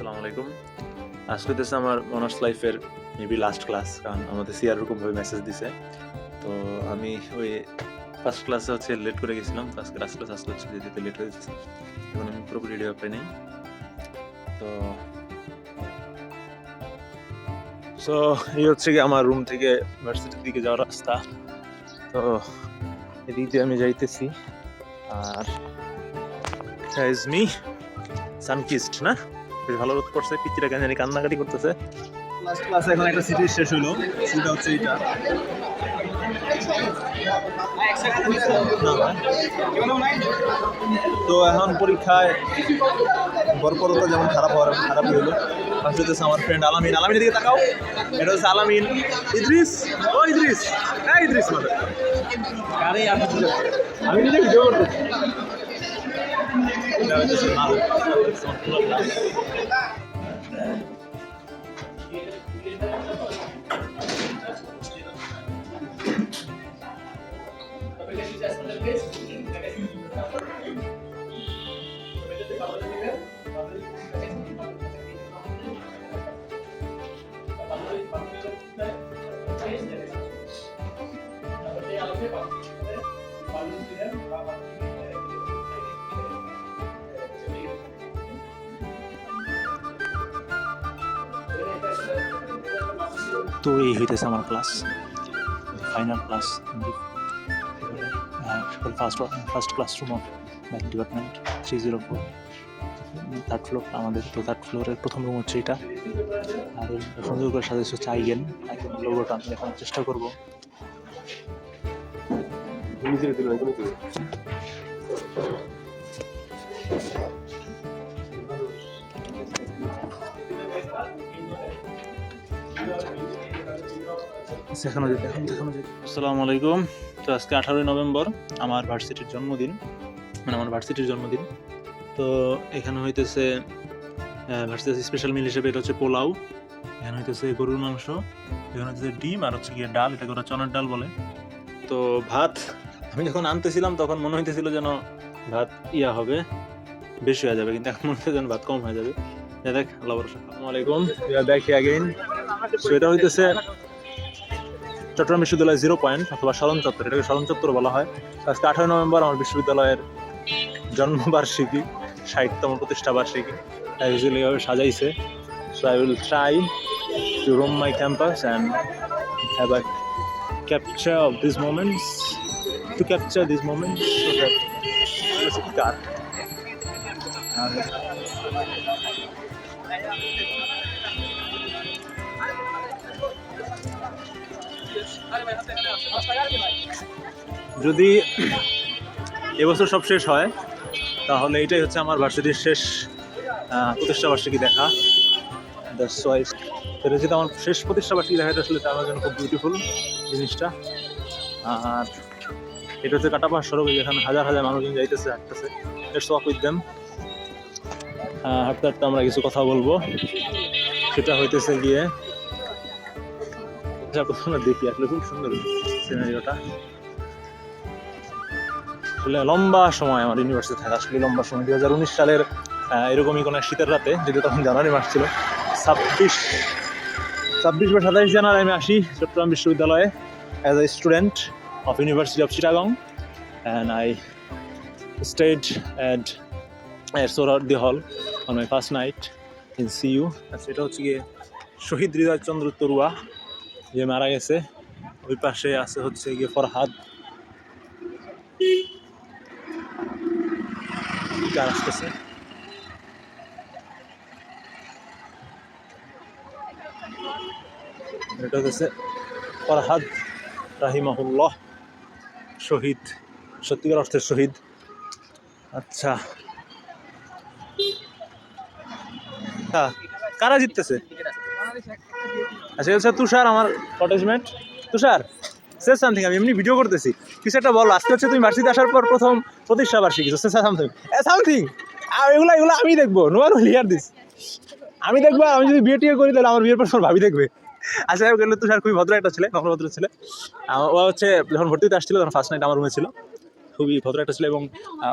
আসসালামু আলাইকুম। আজকে হচ্ছে আমার অনার্স লাইফের মেবি লাস্ট ক্লাস কারণ আমাদের সিআর রকমভাবে মেসেজ দিছে। তো আমি ওই ফার্স্ট ক্লাসে হচ্ছে লেট করে গেছিলাম আজকে লাস্ট ক্লাস আসলে হচ্ছে যেতে লেট হয়ে যাচ্ছে এখন আমি পুরোপুরি রেডি পাই নেই। তো সো এই হচ্ছে কি আমার রুম থেকে ভার্সিটির দিকে যাওয়ার রাস্তা। তো এদিক দিয়ে আমি যাইতেছি, আর সানকিস্ট না? বেশ ভালো রোদ করছে পিচিটা কেন জানি কান্নাকাটি করতেছে। লাস্ট ক্লাসে এখন একটা সিরিজ শেষ হলো সেটা হচ্ছে এটা তো এখন পরীক্ষায় বরপরতা যেমন খারাপ হওয়ার খারাপ হইল ফার্স্ট হচ্ছে আমার ফ্রেন্ড আলামিন, আলামিনের দিকে তাকাও। এটা হচ্ছে আলামিন। ইদ্রিস? ও ইদ্রিস। হ্যাঁ ইদ্রিস মানে আমি নিজে ভিডিও করতেছি। তো এই হইতেছে আমার class final class first first classroom of math department three zero four third floor আমাদের তো থার্ড ফ্লোরের প্রথম রুম হচ্ছে এটা। আর সুন্দর করে সাজাইছে হচ্ছে আইগেন। আইগেন লোগোটা আমি দেখানোর চেষ্টা করব। দেখানো যায় দেখানো দেখানো যায় আসসালামু আলাইকুম। তো আজকে আঠারোই নভেম্বর আমার ভার্সিটির জন্মদিন। মানে আমার ভার্সিটির জন্মদিন। তো এখানে হইতেছে ভার্সিটির স্পেশাল মিল হিসেবে এটা হচ্ছে পোলাও। এখানে হইতেছে গরুর মাংস এখানে হচ্ছে ডিম আর হচ্ছে গিয়ে ডাল এটাকে ওরা চনার ডাল বলে। তো ভাত আমি যখন আনতেছিলাম তখন মনে হইতেছিল যেন ভাত ইয়া হবে বেশি হয়ে যাবে। কিন্তু এখন মনে হচ্ছে যেন ভাত কম হয়ে যাবে। দেখ আল্লাহ আসসালামু আলাইকুম। দেখি অ্যাগেইন সো এটা হইতেছে চট্টগ্রাম বিশ্ববিদ্যালয় জিরো পয়েন্ট অথবা স্মরণ চত্বর, এটাকে স্মরণ চত্বর বলা হয়। আজকে আঠারো নভেম্বর আমার বিশ্ববিদ্যালয়ের জন্মবার্ষিকী, ষাটতম প্রতিষ্ঠা বার্ষিকী ইউজুয়ালি এভাবে সাজাইছে। So I will try to roam my campus and have a capture of this moments to capture this moments so যদি এবছর সব শেষ হয়, তাহলে এটাই হচ্ছে আমার ভার্সিটির শেষ প্রতিষ্ঠাবার্ষিকী দেখা। দ্যাটস ওয়াই এটা যেটা আমার শেষ দেখা, এটা আসলে আমার জন্য খুব বিউটিফুল জিনিসটা। আর এটা হচ্ছে কাটাপাহাড় সড়ক, যেখানে হাজার হাজার মানুষজন যাইতেছে, হাঁটতেছে। লেটস ওয়াক উইথ হাঁটতে হাঁটতে আমরা কিছু কথা বলব। সেটা হইতেছে গিয়ে যা প্রথমে দেখি, আসলে খুব সুন্দর সিনারিওটা আসলে লম্বা সময় আমার ইউনিভার্সিটি থাকা, আসলে লম্বা সময় দুই হাজার উনিশ সালের এরকমই কোনো শীতের রাতে যদি তখন জানুয়ারি মাস ছিল, ছাব্বিশ ছাব্বিশ বা সাতাইশ জানুয়ারি আমি আসি চট্টগ্রাম বিশ্ববিদ্যালয়ে as a student of university of Chittagong and I stayed at Sohrawardy hall on my first night in C U সেটা হচ্ছে গিয়ে শহীদ হৃদয় চন্দ্র তরুয়া। যে মারা গেছে, ওই পাশে আছে হচ্ছে গিয়ে ফরহাদ। আসতেছে? এটা হচ্ছে ফরহাদ রাহিমাহুল্লাহ, শহীদ, সত্যিকার অর্থের শহীদ। আচ্ছা। হ্যাঁ কারা জিততেছে? আচ্ছা হচ্ছে তুষার আমার কটেজমেন্ট তুষার সে সামথিং আমি এমনি ভিডিও করতেছি। কিছু একটা বলো, আজকে হচ্ছে তুমি ভার্সিটি আসার পর প্রথম প্রতিষ্ঠা বার্ষিকী সে সামথিং সামথিং এগুলো এগুলো আমি দেখব নো ওয়ান হিয়ার দিস আমি দেখব আমি যদি বিয়ে টিয়ে করি, তাহলে আমার বিয়ের পর ভাবি দেখবে। আচ্ছা গেলে তুষার খুবই ভদ্র একটা ছেলে নম্র ভদ্র ছেলে। ও হচ্ছে, যখন ভর্তিতে আসছিল, তখন ফার্স্ট নাইট আমার রুমে ছিল। খুবই ভদ্র একটা ছিল এবং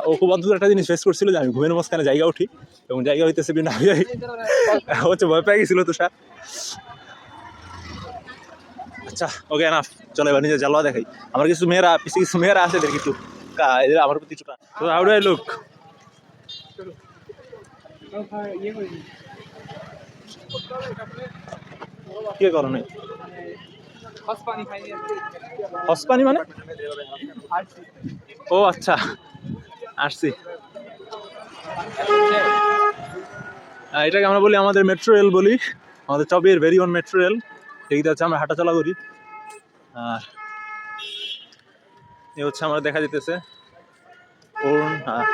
ও খুব অদ্ভুত একটা জিনিস ফেস করছিল যে আমি ঘুমের মাঝখানে জায়গা উঠি এবং জায়গা হইতেছে বিনা হচ্ছে ভয় পেয়ে গেছিল তুষার। আচ্ছা ওকে না চলো এবার নিজে জ্বালা দেখাই। আমার কিছু মেয়েরা পিছিয়ে কিছু মেয়েরা আছে এদের কিছু এদের আমার প্রতি কিছুটা আই লুক কি করো নাই হসপানি মানে? ও আচ্ছা। আসছি। এটাকে আমরা বলি আমাদের মেট্রো রেল বলি। আমাদের চবের ভেরি অন মেট্রো রেল এইটা হচ্ছে আমরা হাঁটাচলা করি। আর এ হচ্ছে আমরা দেখা যেতেছে অরুণ আর?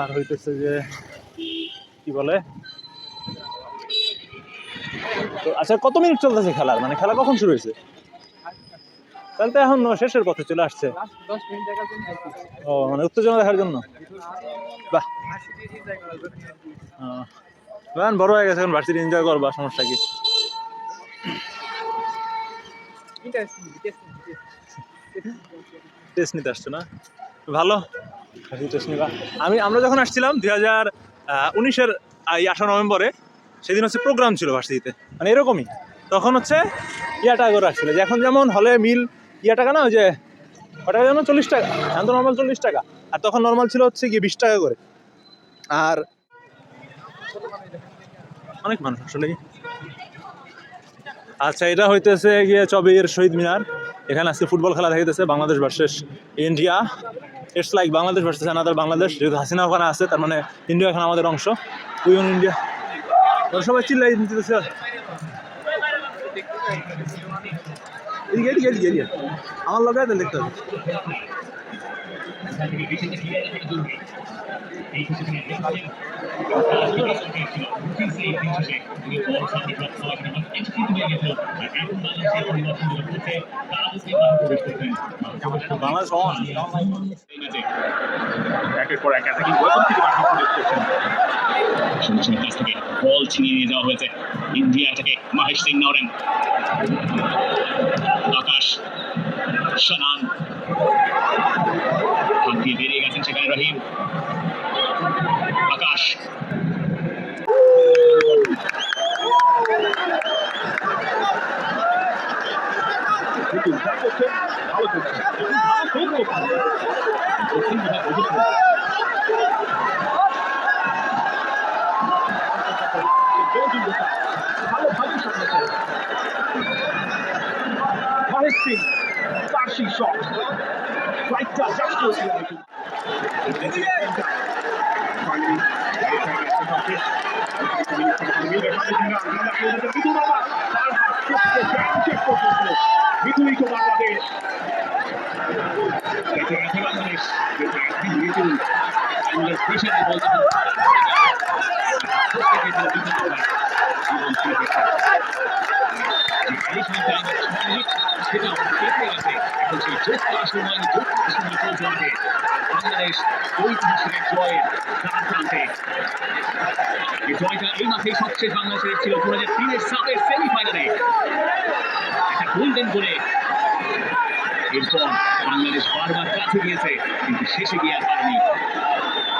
আর হইতেছে যে কি বলে? তো আচ্ছা কত মিনিট চলতেছে খেলার? মানে খেলা কখন শুরু হয়েছে? তাহলে তো এখন শেষের পথে চলে আসছে। ও মানে উত্তেজনা দেখার জন্য? বাহ এখন বড় হয়ে গেছে এখন ভার্সিটি এনজয় করবা, সমস্যা কি. টেস্ট নিতে আসছো না? ভালো টেস্ট নিবা। আমি, আমরা যখন আসছিলাম দুই হাজার উনিশের এই আঠারো নভেম্বরে, সেদিন হচ্ছে প্রোগ্রাম ছিল ভার্সিটিতে মানে এরকমই। তখন হচ্ছে ইয়াটা করে আসছিল এখন যেমন হলে মিল ইয়া টাকা না ওই যে কত টাকা যেন চল্লিশ টাকা, এখন তো নর্মাল চল্লিশ টাকা। আর তখন নর্মাল ছিল হচ্ছে গিয়ে বিশ টাকা করে। আর অনেক মানুষ আসলে আচ্ছা এটা হইতেছে গিয়ে চবের শহীদ মিনার। এখানে আজকে ফুটবল খেলা দেখাইতেছে Bangladesh versus India it's like Bangladesh versus another Bangladesh, যেহেতু হাসিনা ওখানে আছে, তার মানে ইন্ডিয়া এখন আমাদের অংশ। উই অন ইন্ডিয়া সবাই চিল্লাই দিতেছে। আমার লগে আছে দেখতে হবে। বাংলাদেশ পর এক বল ছিনিয়ে নিয়ে যাওয়া হয়েছে ইন্ডিয়া থেকে মহেশ সিং নরেন আকাশ সানান হাত দিয়ে বেরিয়ে গেছেন সেখানে রহিম আকাশ মহেশ সিং তার সেই শট ফ্লাইটটা জাস্ট করেছিল বিদ্যুৎ বাংলাদেশ দেখে গেছে বাংলাদেশ দেখে গেছে মিতুল বাংলাদেশ প্রেশারে বল সেটা কেটে গেছে এখন সেই চোখ করার সময় চোখ করার সময় চলছে হবে বাংলাদেশ ঐতিহাসিক এক জয়ের প্রান্তে এই জয়টা এই মাঠেই সবচেয়ে বাংলাদেশের ছিল দু হাজার তিনের সাবের সেমিফাইনালে একটা গোল্ডেন করে এরপর বাংলাদেশ বারবার কাছে গিয়েছে কিন্তু শেষে গিয়ে আর পারেনি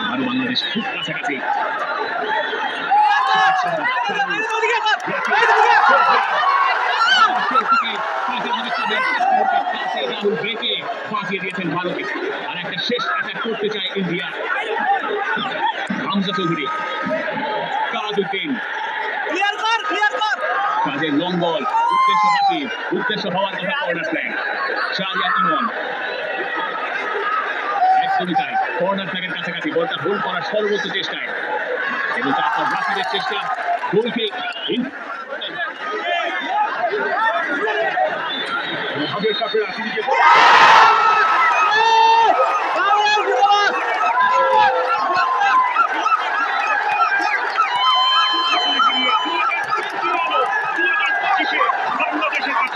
আরও বাংলাদেশ খুব কাছাকাছি ফাঁসিয়ে দিয়েছেন একটা শেষ অ্যাটাক করতে চায় ইন্ডিয়া হামজা চৌধুরী কাজউদ্দিন কাজের লং বল উদ্দেশ্য উদ্দেশ্য শাহরিয়ার ইমন একদমই তাই কর্নার ফ্ল্যাগের কাছাকাছি বলটা হোল্ড করার সর্বোচ্চ চেষ্টায়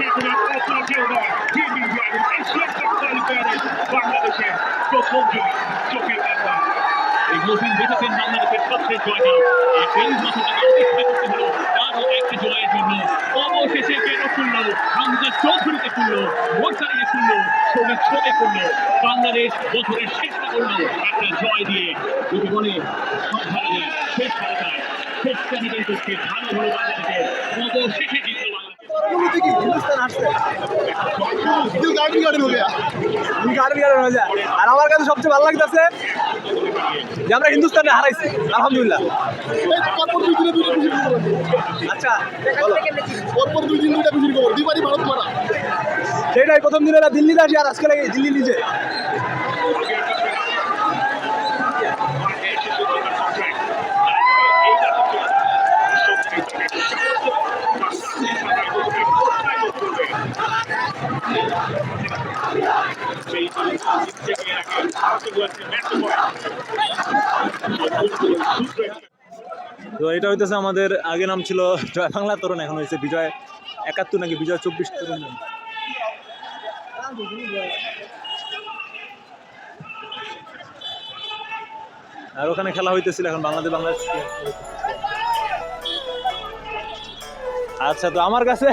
এখন আর অপর কেউ নয় টিম ইন্ডিয়া এবং এশিয়ান কাপ কোয়ালিফায়ারের বাংলাদেশের প্রথম জয় চোখের মহিন বেঁচেছেন বাংলাদেশের সবচেয়ে জয়টা তেইশ বছর থেকে অপেক্ষা করতে হলো তার একটা জয়ের জন্য। অবশেষে কেন খুলল হামজা চৌধুরীকে খুলল মোরসারিকে খুলল সৌমিক শোকে খুলল বাংলাদেশ বছরের শেষটা করল একটা জয় দিয়ে যদি বলে সব ভালো শেষ ভালো যায় শেষটা নিজের পক্ষে ভালো হলো বাংলাদেশে অবশেষে জিতল আর আমার কাছে সবচেয়ে ভালো লাগতেছে যে আমরা হিন্দুস্তানে হারাইছি আলহামদুলিল্লাহ। আচ্ছা পরপর দুই দিন দুইটা খুশির খবর। দুইবারই ভারত মারা। সেটাই প্রথম দিন দিল্লি আসি আর আজকে লাগে দিল্লি নিজে। এটা হইতেছে আমাদের, আগে নাম ছিল জয় বাংলা তরুণ, এখন হয়েছে বিজয় একাত্তর নাকি বিজয় চব্বিশ তরুণ আর ওখানে খেলা হইতেছিল এখন বাংলাদেশ বাংলাদেশ আচ্ছা তো আমার কাছে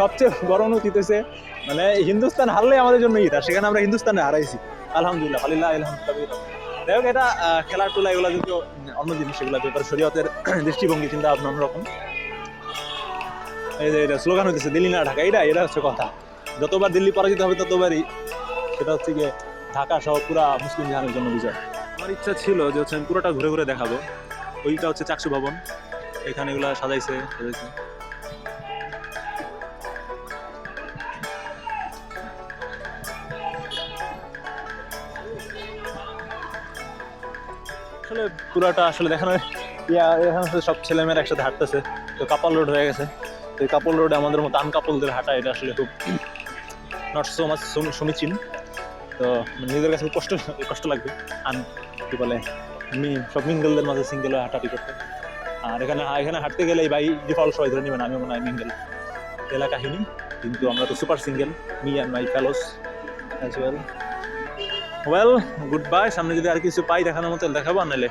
সবচেয়ে বড় অনুভূতি হইতেছে মানে হিন্দুস্তান হারলে আমাদের জন্য ঈদ, আর সেখানে আমরা হিন্দুস্তানে হারাইছি। আলহামদুলিল্লাহ আলিল্লাহ আলহামদুলিল্লাহ। যাই হোক, এটা খেলার টুলা এগুলো যদিও অন্য জিনিস সেগুলো ব্যাপার শরীয়তের দৃষ্টিভঙ্গি, চিন্তা ভাবনা অন্যরকম। এই যে, এটা স্লোগান হইতেছে, দিল্লি না ঢাকা এটা এটা হচ্ছে কথা। যতবার দিল্লি পরাজিত হবে, ততবারই সেটা হচ্ছে গিয়ে ঢাকা সহ পুরা মুসলিম জাহানের জন্য বিজয়। আমার ইচ্ছা ছিল যে হচ্ছে পুরোটা ঘুরে ঘুরে দেখাবো। ওইটা হচ্ছে চাকসু ভবন। এখানে এগুলা সাজাইছে সাজাইছে। আসলে পুরাটা আসলে দেখানো ইয়া, এখানে সব ছেলেমেয়েরা একসাথে হাঁটতেছে। তো কাপাল রোড হয়ে গেছে। তো এই কাপল রোডে আমাদের মতো আনকাপলদের হাঁটা, এটা আসলে খুব নট সো মাচ সমীচীন তো নিজেদের কাছে কষ্ট কষ্ট লাগবে। আন কি বলে মি সব মিঙ্গলদের মাঝে সিঙ্গেল হয়ে হাঁটাহাঁটি করতে। আর এখানে এখানে হাঁটতে গেলে ভাই ডিফল্ট সবাই ধরে নেবেন আমি মনে হয় মিঙ্গেল এলা কাহিনী কিন্তু আমরা তো super single me and my fellows as well well good bye সামনে যদি আর কিছু পাই দেখানোর মতো দেখাবো নাহলে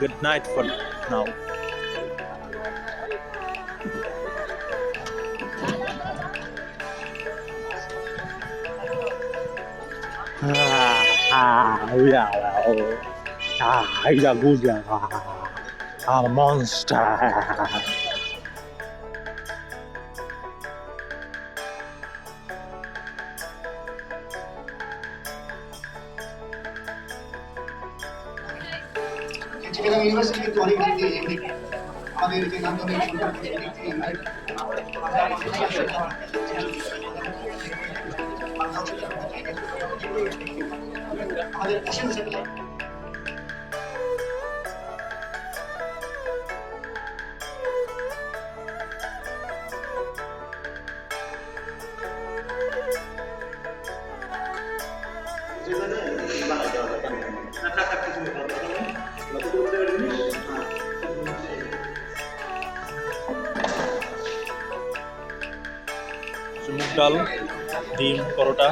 good night for now Ah, yeah, ah, he's a good guy. A monster. Chittagong university কিন্তু অনেক দিক দিয়ে এগিয়ে। আমাদের যে নান্দনিক সম্পর্ক দিক থেকে আমাদের প্রশংসা ডাল ডিম পরোটা।